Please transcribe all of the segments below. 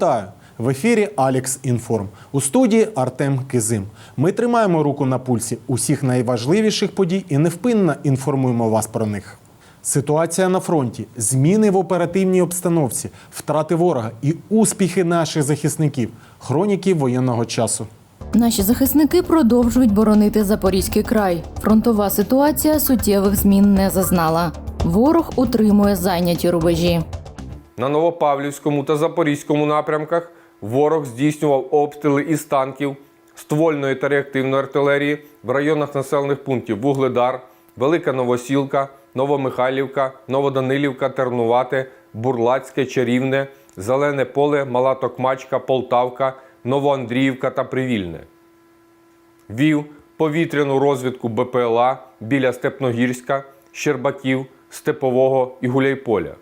Вітаю! В ефірі Алекс Інформ. У студії Артем Кизим. Ми тримаємо руку на пульсі усіх найважливіших подій і невпинно інформуємо вас про них. Ситуація на фронті, зміни в оперативній обстановці, втрати ворога і успіхи наших захисників, хроніки воєнного часу. Наші захисники продовжують боронити Запорізький край. Фронтова ситуація суттєвих змін не зазнала. Ворог утримує зайняті рубежі. На Новопавлівському та Запорізькому напрямках ворог здійснював обстріли із танків, ствольної та реактивної артилерії в районах населених пунктів Вугледар, Велика Новосілка, Новомихайлівка, Новоданилівка, Тернувате, Бурлацьке, Чарівне, Зелене поле, Мала Токмачка, Полтавка, Новоандріївка та Привільне. Вів повітряну розвідку БПЛА біля Степногірська, Щербаків, Степового і Гуляйполя.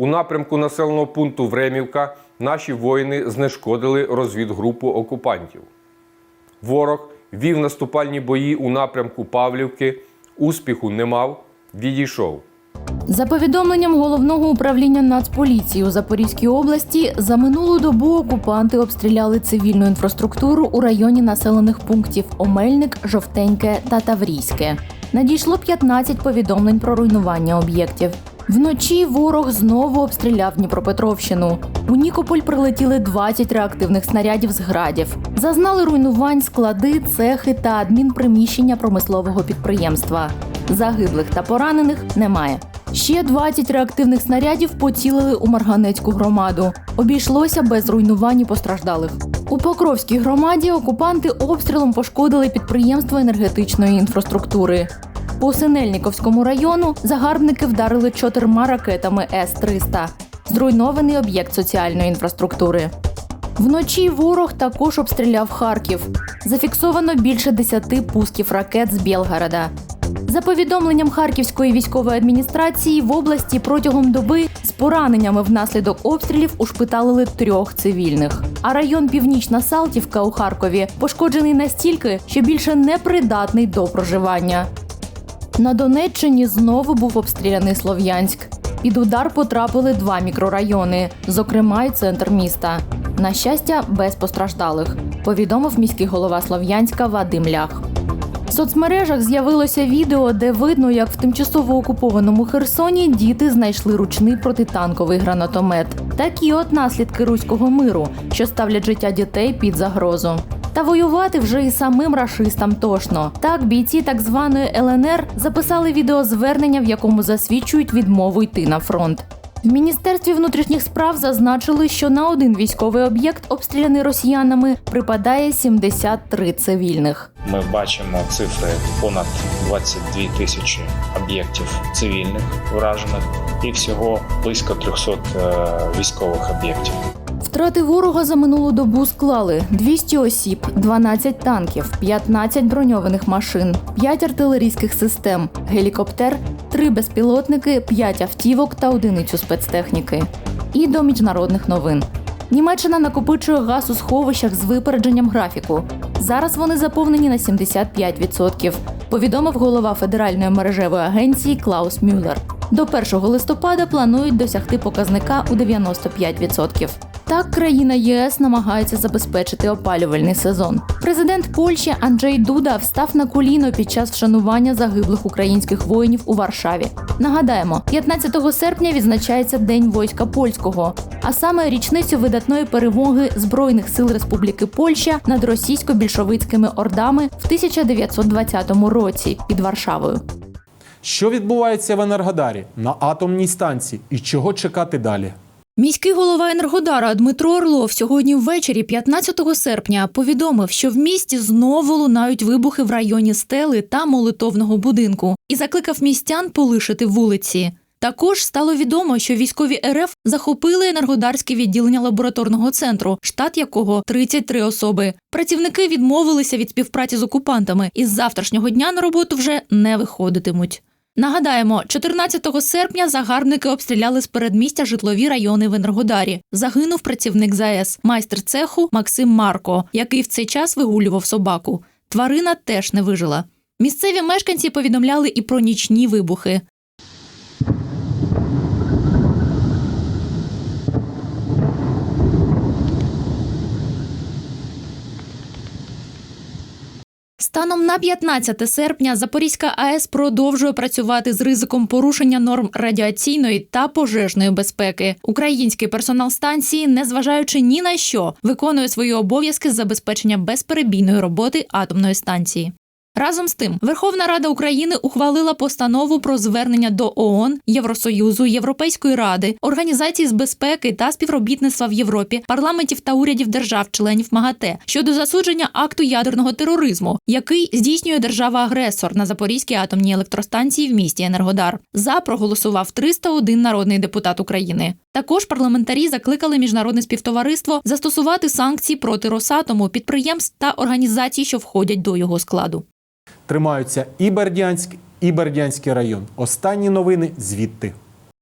У напрямку населеного пункту Времівка наші воїни знешкодили розвідгрупу окупантів. Ворог вів наступальні бої у напрямку Павлівки, успіху не мав, відійшов. За повідомленням головного управління Нацполіції у Запорізькій області, за минулу добу окупанти обстріляли цивільну інфраструктуру у районі населених пунктів Омельник, Жовтеньке та Таврійське. Надійшло 15 повідомлень про руйнування об'єктів. Вночі ворог знову обстріляв Дніпропетровщину. У Нікополь прилетіли 20 реактивних снарядів з градів. Зазнали руйнувань склади, цехи та адмінприміщення промислового підприємства. Загиблих та поранених немає. Ще 20 реактивних снарядів поцілили у Марганецьку громаду. Обійшлося без руйнувань і постраждалих. У Покровській громаді окупанти обстрілом пошкодили підприємство енергетичної інфраструктури. По Синельниковському району загарбники вдарили чотирма ракетами С-300. Зруйнований об'єкт соціальної інфраструктури. Вночі ворог також обстріляв Харків. Зафіксовано більше 10 пусків ракет з Білгорода. За повідомленням Харківської військової адміністрації, в області протягом доби з пораненнями внаслідок обстрілів ушпиталили трьох цивільних. А район Північна Салтівка у Харкові пошкоджений настільки, що більше не придатний до проживання. На Донеччині знову був обстріляний Слов'янськ. Під удар потрапили два мікрорайони, зокрема й центр міста. На щастя, без постраждалих, повідомив міський голова Слов'янська Вадим Лях. В соцмережах з'явилося відео, де видно, як в тимчасово окупованому Херсоні діти знайшли ручний протитанковий гранатомет. Такі от наслідки руського миру, що ставлять життя дітей під загрозу. Та воювати вже і самим рашистам тошно. Так бійці так званої ЛНР записали відеозвернення, в якому засвідчують відмову йти на фронт. В міністерстві внутрішніх справ зазначили, що на один військовий об'єкт, обстріляний росіянами, припадає 73 цивільних. Ми бачимо цифри понад 22 тисячі об'єктів цивільних вражених і всього близько 300 е, військових об'єктів. Втрати ворога за минулу добу склали 200 осіб, 12 танків, 15 броньованих машин, 5 артилерійських систем, гелікоптер, 3 безпілотники, 5 автівок та одиницю спецтехніки. І до міжнародних новин. Німеччина накопичує газ у сховищах з випередженням графіку. Зараз вони заповнені на 75%, повідомив голова федеральної мережевої агенції Клаус Мюллер. До 1 листопада планують досягти показника у 95%. Так, країна ЄС намагається забезпечити опалювальний сезон. Президент Польщі Анджей Дуда встав на коліно під час вшанування загиблих українських воїнів у Варшаві. Нагадаємо, 15 серпня відзначається День війська польського, а саме річницю видатної перемоги Збройних сил Республіки Польща над російсько-більшовицькими ордами в 1920 році під Варшавою. Що відбувається в Енергодарі на атомній станції і чого чекати далі? Міський голова Енергодара Дмитро Орлов сьогодні ввечері, 15 серпня, повідомив, що в місті знову лунають вибухи в районі стели та молитовного будинку і закликав містян полишити вулиці. Також стало відомо, що військові РФ захопили енергодарське відділення лабораторного центру, штат якого 33 особи. Працівники відмовилися від співпраці з окупантами і з завтрашнього дня на роботу вже не виходитимуть. Нагадаємо, 14 серпня загарбники обстріляли з передмістя житлові райони в Енергодарі. Загинув працівник ЗАЕС, майстер цеху Максим Марко, який в цей час вигулював собаку. Тварина теж не вижила. Місцеві мешканці повідомляли і про нічні вибухи. Станом на 15 серпня Запорізька АЕС продовжує працювати з ризиком порушення норм радіаційної та пожежної безпеки. Український персонал станції, незважаючи ні на що, виконує свої обов'язки з забезпечення безперебійної роботи атомної станції. Разом з тим, Верховна Рада України ухвалила постанову про звернення до ООН, Євросоюзу, Європейської ради, Організації з безпеки та співробітництва в Європі, парламентів та урядів держав-членів МАГАТЕ щодо засудження акту ядерного тероризму, який здійснює держава-агресор на Запорізькій атомній електростанції в місті Енергодар. За проголосував 301 народний депутат України. Також парламентарі закликали міжнародне співтовариство застосувати санкції проти Росатому, підприємств та організацій, що входять до його складу. Тримаються і Бердянськ, і Бердянський район. Останні новини звідти.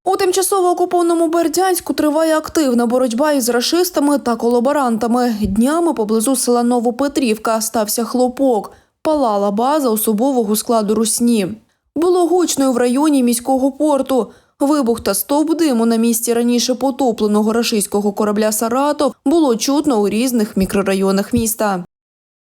У тимчасово окупованому Бердянську триває активна боротьба із рашистами та колаборантами. Днями поблизу села Новопетрівка стався хлопок. Палала база особового складу Русні. Було гучно і в районі міського порту. Вибух та стовп диму на місці раніше потопленого рашистського корабля Саратов було чутно у різних мікрорайонах міста.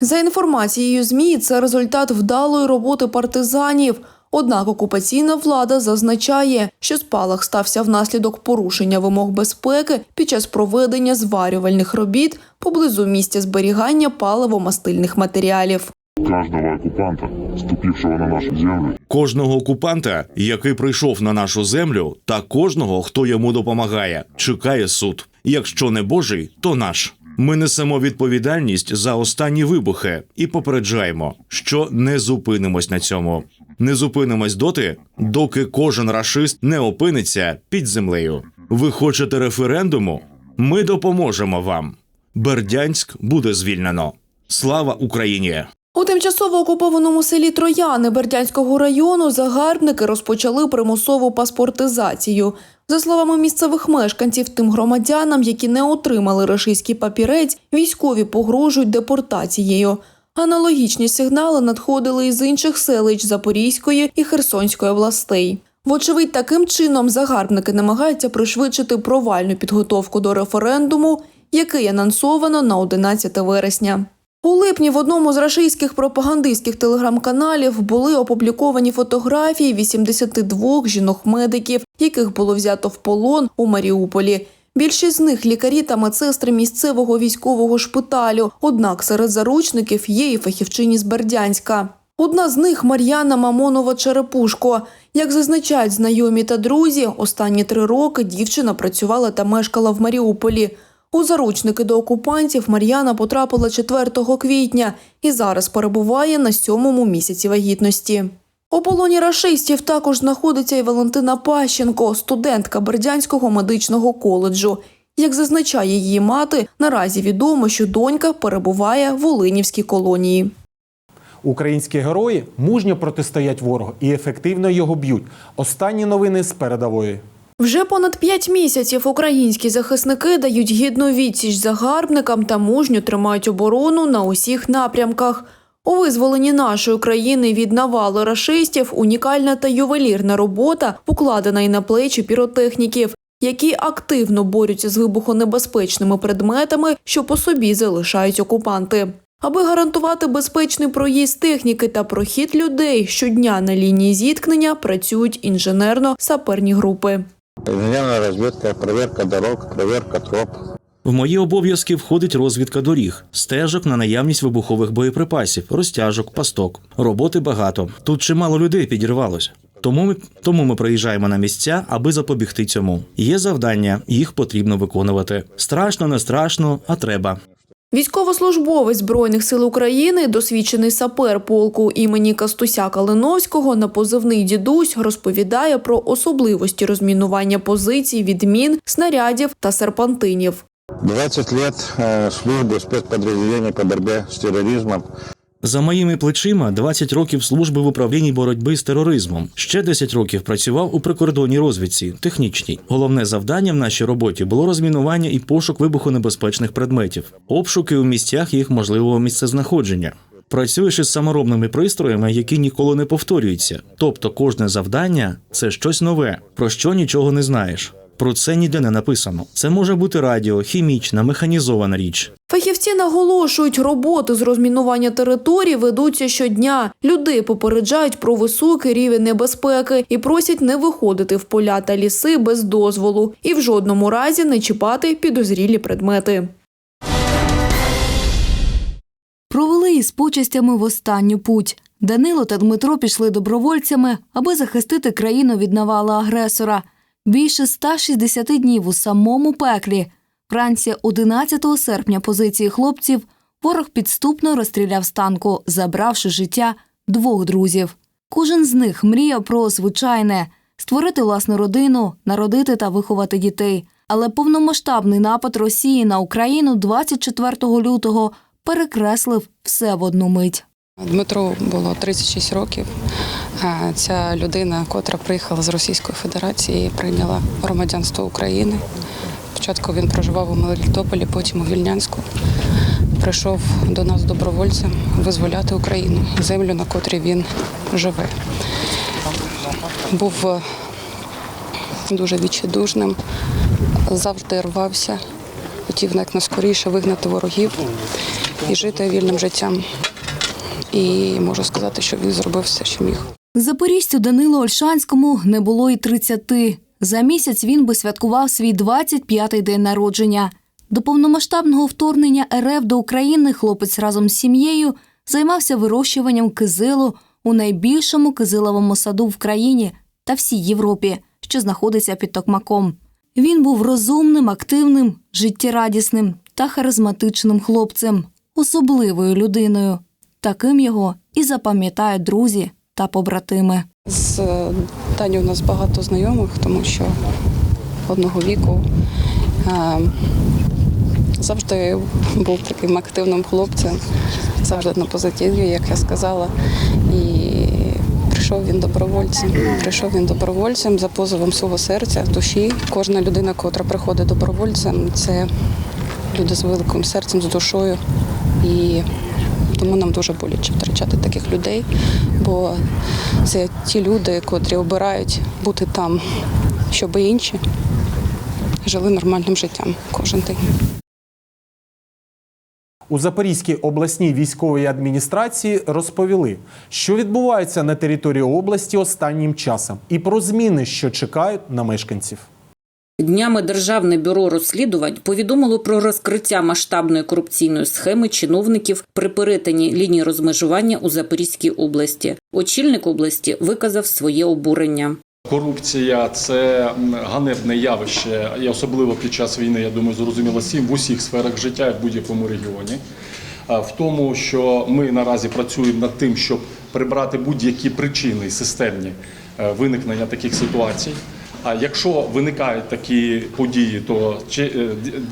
За інформацією ЗМІ, це результат вдалої роботи партизанів. Однак окупаційна влада зазначає, що спалах стався внаслідок порушення вимог безпеки під час проведення зварювальних робіт поблизу місця зберігання паливо-мастильних матеріалів. каждого оккупанта, ступившего на нашу землю, Кожного окупанта, який прийшов на нашу землю, та кожного, хто йому допомагає, чекає суд. Якщо не Божий, то наш. Ми несемо відповідальність за останні вибухи і попереджаємо, що не зупинимось на цьому. Не зупинимось доти, доки кожен рашист не опиниться під землею. Ви хочете референдуму? Ми допоможемо вам. Бердянськ буде звільнено. Слава Україні! У тимчасово окупованому селі Трояни Бердянського району загарбники розпочали примусову паспортизацію. За словами місцевих мешканців, тим громадянам, які не отримали рашистський папірець, військові погрожують депортацією. Аналогічні сигнали надходили із інших селищ Запорізької і Херсонської областей. Вочевидь, таким чином загарбники намагаються пришвидшити провальну підготовку до референдуму, який анонсовано на 11 вересня. У липні в одному з рашистських пропагандистських телеграм-каналів були опубліковані фотографії 82 жінок-медиків, яких було взято в полон у Маріуполі. Більшість з них лікарі та медсестри місцевого військового шпиталю. Однак серед заручників є і фахівчині з Бердянська. Одна з них Мар'яна Мамонова Черепушко. Як зазначають знайомі та друзі, останні три роки дівчина працювала та мешкала в Маріуполі. У заручники до окупантів Мар'яна потрапила 4 квітня і зараз перебуває на сьомому місяці вагітності. У полоні рашистів також знаходиться і Валентина Пащенко, студентка Бердянського медичного коледжу. Як зазначає її мати, наразі відомо, що донька перебуває в Олинівській колонії. Українські герої мужньо протистоять ворогу і ефективно його б'ють. Останні новини з передової. Вже понад п'ять місяців українські захисники дають гідну відсіч загарбникам та мужньо тримають оборону на усіх напрямках. У визволенні нашої країни від навалу рашистів унікальна та ювелірна робота покладена і на плечі піротехніків, які активно борються з вибухонебезпечними предметами, що по собі залишають окупанти. Аби гарантувати безпечний проїзд техніки та прохід людей, щодня на лінії зіткнення працюють інженерно-саперні групи. Инженерная разведка, проверка дорог, проверка троп. В мої обов'язки входить розвідка доріг, стежок на наявність вибухових боєприпасів, розтяжок, пасток. Роботи багато. Тут чимало людей підірвалося. Тому ми, тому ми приїжджаємо на місця, аби запобігти цьому. Є завдання, їх потрібно виконувати. Страшно, не страшно, а треба. Військовослужбовець Збройних сил України, досвідчений сапер полку імені Кастуся Калиновського на позивний дідусь розповідає про особливості розмінування позицій відмін, снарядів та серпантинів. 20 років служби спецпідрозділення по боротьбі з терроризмом. За моїми плечима 20 років служби в управлінні боротьби з тероризмом. Ще 10 років працював у прикордонній розвідці, технічній. Головне завдання в нашій роботі було розмінування і пошук вибухонебезпечних предметів, обшуки у місцях їх можливого місцезнаходження. Працюєш із саморобними пристроями, які ніколи не повторюються. Тобто, кожне завдання це щось нове, про що нічого не знаєш. Про це ніде не написано. Це може бути радіо, хімічна, механізована річ. Фахівці наголошують, роботи з розмінування територій ведуться щодня. Людей попереджають про високий рівень небезпеки і просять не виходити в поля та ліси без дозволу і в жодному разі не чіпати підозрілі предмети. Провели із почестями в останню путь. Данило та Дмитро пішли добровольцями, аби захистити країну від навали агресора. Більше 160 днів у самому пеклі. Вранці 11 серпня позиції хлопців ворог підступно розстріляв з танку, забравши життя двох друзів. Кожен з них мріяв про звичайне створити власну родину, народити та виховати дітей. Але повномасштабний напад Росії на Україну 24 лютого перекреслив все в одну мить. Дмитру було 36 років. Е, Ця людина, котра приїхала з Російської Федерації, прийняла громадянство України. Спочатку він проживав у Мелітополі, потім у Вільнянську. Прийшов до нас добровольцем визволяти Україну, землю, на котрій він живе. Був е, дуже відчайдушним, завжди рвався, хотів якнайскоріше вигнати ворогів і жити вільним життям. І можу сказати, що він зробив все, що міг. Запоріжцю Данилу Ольшанському не було й 30. За місяць він би святкував свій 25-й день народження. До повномасштабного вторгнення РФ до України хлопець разом з сім'єю займався вирощуванням кизилу у найбільшому кизиловому саду в країні та всій Європі, що знаходиться під Токмаком. Він був розумним, активним, життєрадісним та харизматичним хлопцем, особливою людиною. Таким його і запам'ятають друзі та побратими. З е, Дані у нас багато знайомих, тому що одного віку е, завжди був таким активним хлопцем, завжди на позитиві, як я сказала. І прийшов він добровольцем. Прийшов він добровольцем за позовом свого серця, душі. Кожна людина, котра приходить добровольцем, це люди з великим серцем, з душою. І тому нам дуже боляче втрачати таких людей, бо це ті люди, котрі обирають бути там, щоб інші жили нормальним життям кожен день. У Запорізькій обласній військовій адміністрації розповіли, що відбувається на території області останнім часом, і про зміни, що чекають на мешканців. Днями Державне бюро розслідувань повідомило про розкриття масштабної корупційної схеми чиновників при перетині лінії розмежування у Запорізькій області. Очільник області виказав своє обурення. Корупція це ганебне явище, і особливо під час війни, я думаю, зрозуміло всім в усіх сферах життя в будь-якому регіоні. В тому, що ми наразі працюємо над тим, щоб прибрати будь-які причини системні е, виникнення таких ситуацій. А якщо виникають такі події, то е,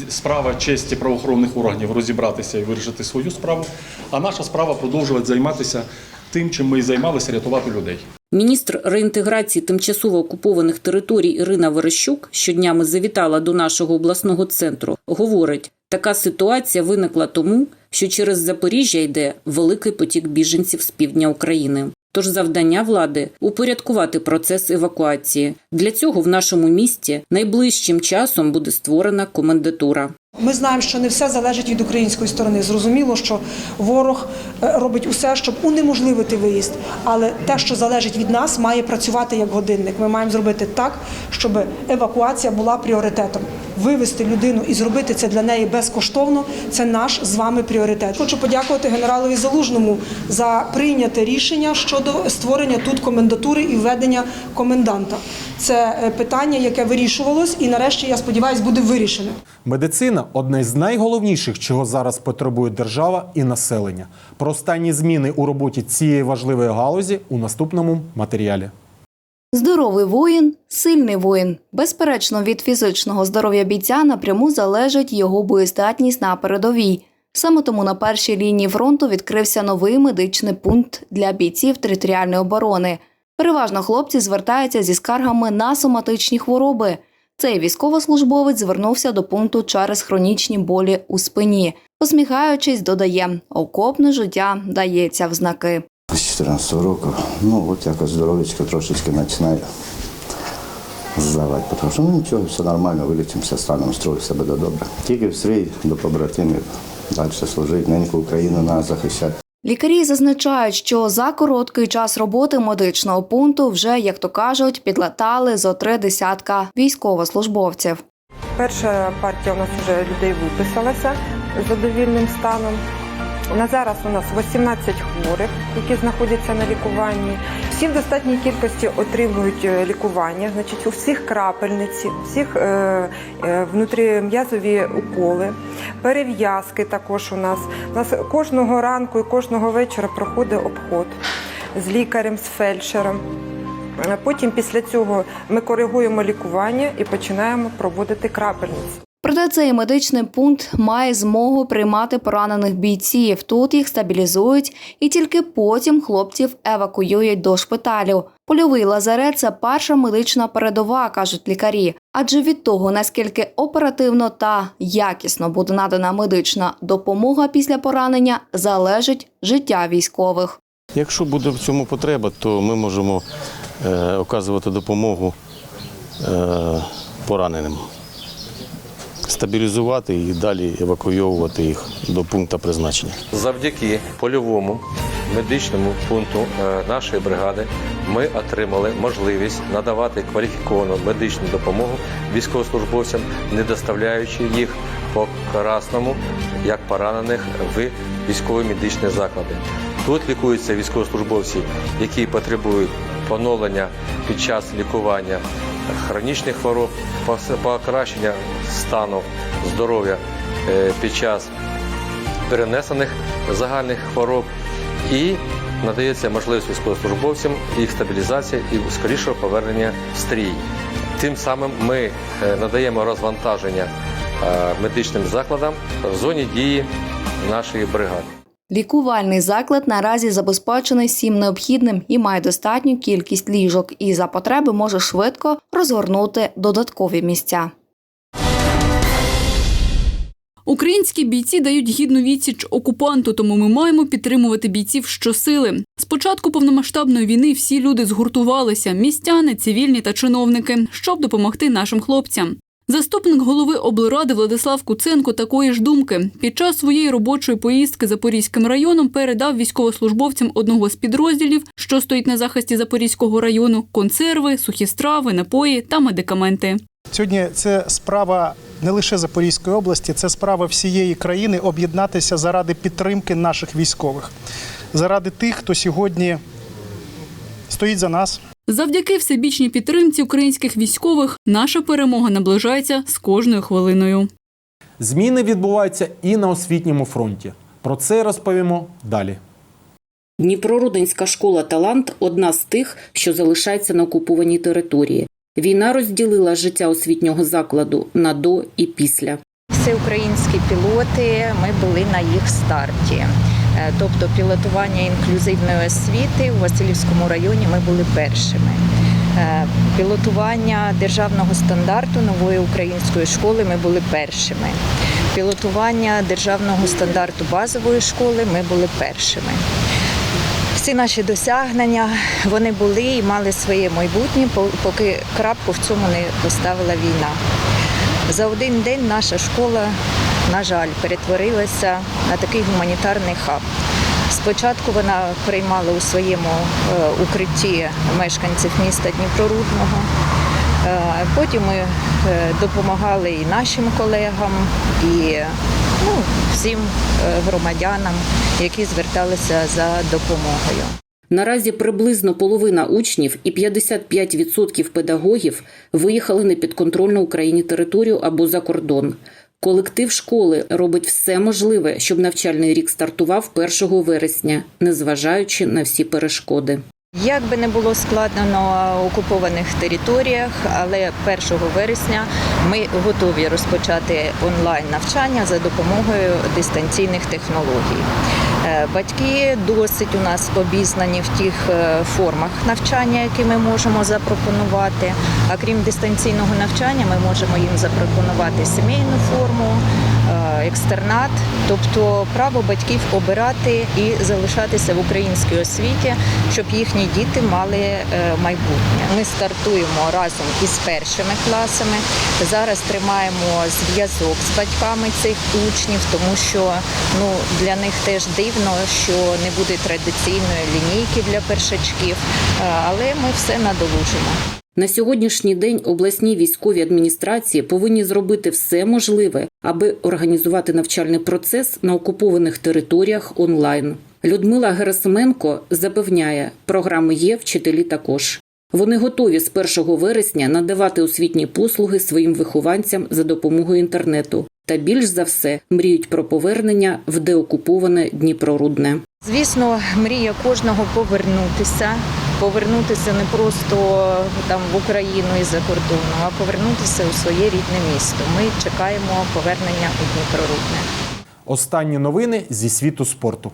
справа честі правоохоронних органів розібратися і вирішити свою справу. А наша справа продовжувати займатися тим, чим ми і займалися, рятувати людей. Міністр реінтеграції тимчасово окупованих територій Ірина Верещук щоднями завітала до нашого обласного центру. Говорить, така ситуація виникла тому, що через Запоріжжя йде великий потік біженців з півдня України. Тож завдання влади упорядкувати процес евакуації. Для цього в нашому місті найближчим часом буде створена комендатура. Ми знаємо, що не все залежить від української сторони. Зрозуміло, що ворог е, робить усе, щоб унеможливити виїзд. Але те, що залежить від нас, має працювати як годинник. Ми маємо зробити так, щоб евакуація була пріоритетом. Вивезти людину і зробити це для неї безкоштовно це наш з вами пріоритет. Хочу подякувати генералові Залужному за прийняте рішення щодо створення тут комендатури і введення коменданта. Це е, питання, яке вирішувалось, і нарешті я сподіваюся, буде вирішено. Медицина одне з найголовніших, чого зараз потребує держава і населення. Про останні зміни у роботі цієї важливої галузі у наступному матеріалі. Здоровий воїн сильний воїн. Безперечно, від фізичного здоров'я бійця напряму залежить його боєздатність на передовій. Саме тому на першій лінії фронту відкрився новий медичний пункт для бійців територіальної оборони. Переважно хлопці звертаються зі скаргами на соматичні хвороби. Цей військовослужбовець звернувся до пункту через хронічні болі у спині. Посміхаючись, додає, окопне життя дається в знаки. З 14 року, ну от якось здоров'ячко трошечки починає здавати, тому що ну нічого, все нормально, вилічимося, станемо строю себе до добре. Тільки встрій до побратимів, далі служити, неньку Україну нас захищати. Лікарі зазначають, що за короткий час роботи медичного пункту вже, як то кажуть, підлатали зо три десятка військовослужбовців. Перша партія у нас вже людей виписалася з задовільним станом. На зараз у нас 18 хворих, які знаходяться на лікуванні. Всі в достатній кількості отримують е, лікування. Значить, у всіх крапельниці, всіх е, е, внутрім'язові уколи, перев'язки також у нас. У нас кожного ранку і кожного вечора проходить обход з лікарем, з фельдшером. Е, Потім після цього ми коригуємо лікування і починаємо проводити крапельниці. Проте цей медичний пункт має змогу приймати поранених бійців. Тут їх стабілізують і тільки потім хлопців евакуюють до шпиталю. Польовий лазарет це перша медична передова, кажуть лікарі. Адже від того, наскільки оперативно та якісно буде надана медична допомога після поранення, залежить життя військових. Якщо буде в цьому потреба, то ми можемо е, оказувати допомогу е, пораненим, стабілізувати і далі евакуйовувати їх до пункту призначення. Завдяки польовому медичному пункту е, нашої бригади ми отримали можливість надавати кваліфіковану медичну допомогу військовослужбовцям, не доставляючи їх по красному, як поранених в військові медичні заклади. Тут лікуються військовослужбовці, які потребують поновлення під час лікування хронічних хвороб, покращення стану здоров'я е, під час перенесених загальних хвороб і надається можливість військовослужбовцям їх стабілізації і скорішого повернення в стрій. Тим самим ми е, надаємо розвантаження е, медичним закладам в зоні дії нашої бригади. Лікувальний заклад наразі забезпечений всім необхідним і має достатню кількість ліжок, і за потреби може швидко розгорнути додаткові місця. Українські бійці дають гідну відсіч окупанту, тому ми маємо підтримувати бійців щосили. З початку повномасштабної війни всі люди згуртувалися містяни, цивільні та чиновники, щоб допомогти нашим хлопцям. Заступник голови облради Владислав Куценко такої ж думки під час своєї робочої поїздки Запорізьким районом передав військовослужбовцям одного з підрозділів, що стоїть на захисті Запорізького району, консерви, сухі страви, напої та медикаменти. Сьогодні це справа не лише Запорізької області, це справа всієї країни об'єднатися заради підтримки наших військових, заради тих, хто сьогодні стоїть за нас. Завдяки всебічній підтримці українських військових наша перемога наближається з кожною хвилиною. Зміни відбуваються і на освітньому фронті. Про це розповімо далі. Дніпрорудинська школа Талант одна з тих, що залишається на окупованій території. Війна розділила життя освітнього закладу на до і після. Всі українські пілоти, ми були на їх старті. Е, Тобто пілотування інклюзивної освіти у Васильівському районі ми були першими. Е, Пілотування державного стандарту нової української школи ми були першими. Пілотування державного стандарту базової школи ми були першими. Всі наші досягнення вони були і мали своє майбутнє, поки крапку в цьому не поставила війна. За один день наша школа, на жаль, перетворилася на такий гуманітарний хаб. Спочатку вона приймала у своєму е, укритті мешканців міста Дніпрорудного. Е, Потім ми е, допомагали і нашим колегам, і ну, всім громадянам, які зверталися за допомогою. Наразі приблизно половина учнів і 55% педагогів виїхали на підконтрольну Україні територію або за кордон. Колектив школи робить все можливе, щоб навчальний рік стартував 1 вересня, незважаючи на всі перешкоди. Як би не було складно на окупованих територіях, але 1 вересня ми готові розпочати онлайн навчання за допомогою дистанційних технологій. Е, Батьки досить у нас обізнані в тих е, формах навчання, які ми можемо запропонувати. А крім дистанційного навчання, ми можемо їм запропонувати сімейну форму, екстернат, тобто право батьків обирати і залишатися в українській освіті, щоб їхні діти мали е, майбутнє. Ми стартуємо разом із першими класами. Зараз тримаємо зв'язок з батьками цих учнів, тому що ну для них теж дивно, що не буде традиційної лінійки для першачків, е, але ми все надолужимо. На сьогоднішній день обласні військові адміністрації повинні зробити все можливе, аби організувати навчальний процес на окупованих територіях онлайн. Людмила Герасименко запевняє, програми є, вчителі також. Вони готові з 1 вересня надавати освітні послуги своїм вихованцям за допомогою інтернету та більш за все мріють про повернення в деокуповане Дніпрорудне. Звісно, мрія кожного повернутися. Повернутися не просто там в Україну і за кордону, а повернутися у своє рідне місто. Ми чекаємо повернення у Дніпрорудне. Останні новини зі світу спорту.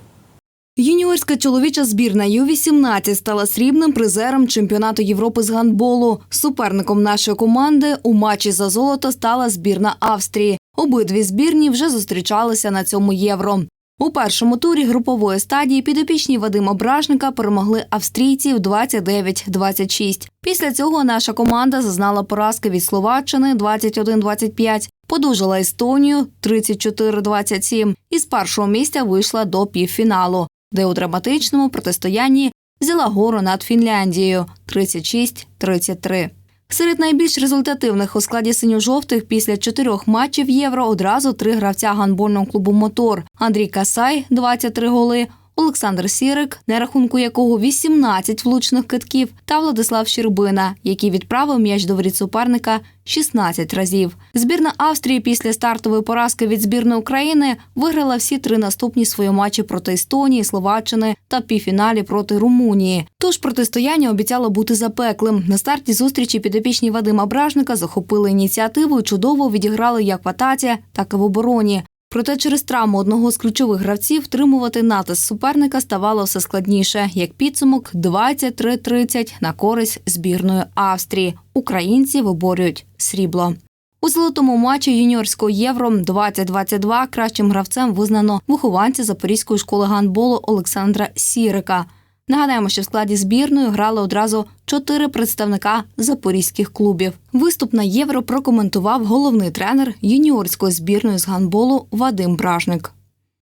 Юніорська чоловіча збірна Ю-18 стала срібним призером чемпіонату Європи з гандболу. Суперником нашої команди у матчі за золото стала збірна Австрії. Обидві збірні вже зустрічалися на цьому євро. У першому турі групової стадії підопічні Вадима Бражника перемогли австрійців 29-26. Після цього наша команда зазнала поразки від Словаччини 21-25, подужала Естонію 34-27 і з першого місця вийшла до півфіналу, де у драматичному протистоянні взяла гору над Фінляндією 36-33. Серед найбільш результативних у складі синьо-жовтих після чотирьох матчів євро одразу три гравця гандбольного клубу Мотор: Андрій Касай 23 голи, Олександр Сірик, на рахунку якого 18 влучних китків, та Владислав Щербина, який відправив м'яч до воріт суперника 16 разів. Збірна Австрії після стартової поразки від збірної України виграла всі три наступні свої матчі проти Естонії, Словаччини та півфіналі проти Румунії. Тож протистояння обіцяло бути запеклим. На старті зустрічі підопічні Вадима Бражника захопили ініціативу і чудово відіграли як в атаці, так і в обороні. Проте через травму одного з ключових гравців втримувати натиск суперника ставало все складніше. Як підсумок 23-30 на користь збірної Австрії. Українці виборюють срібло. У золотому матчі юніорського євро 2022 кращим гравцем визнано вихованця Запорізької школи гандболу Олександра Сірика. Нагадаємо, що в складі збірної грали одразу чотири представника запорізьких клубів. Виступ на євро прокоментував головний тренер юніорської збірної з гандболу Вадим Бражник.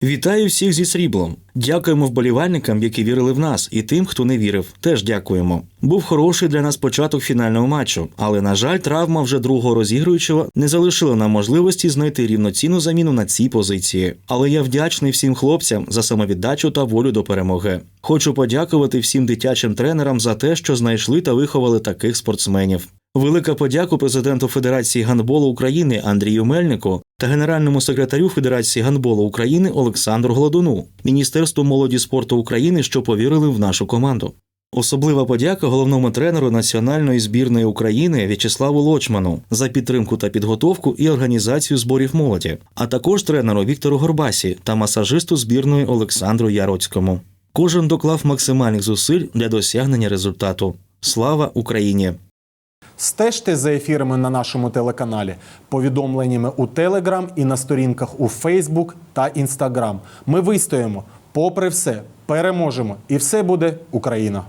Вітаю всіх зі сріблом. Дякуємо вболівальникам, які вірили в нас, і тим, хто не вірив. Теж дякуємо. Був хороший для нас початок фінального матчу, але на жаль, травма вже другого розігруючого не залишила нам можливості знайти рівноцінну заміну на цій позиції. Але я вдячний всім хлопцям за самовіддачу та волю до перемоги. Хочу подякувати всім дитячим тренерам за те, що знайшли та виховали таких спортсменів. Велика подяку президенту Федерації гандболу України Андрію Мельнику та генеральному секретарю Федерації гандболу України Олександру Гладуну, Міністерству молоді спорту України, що повірили в нашу команду. Особлива подяка головному тренеру національної збірної України В'ячеславу Лочману за підтримку та підготовку і організацію зборів молоді, а також тренеру Віктору Горбасі та масажисту збірної Олександру Яроцькому. Кожен доклав максимальних зусиль для досягнення результату. Слава Україні! Стежте за ефірами на нашому телеканалі, повідомленнями у Телеграм і на сторінках у Фейсбук та Інстаграм. Ми вистоїмо. Попри все, переможемо, і все буде Україна.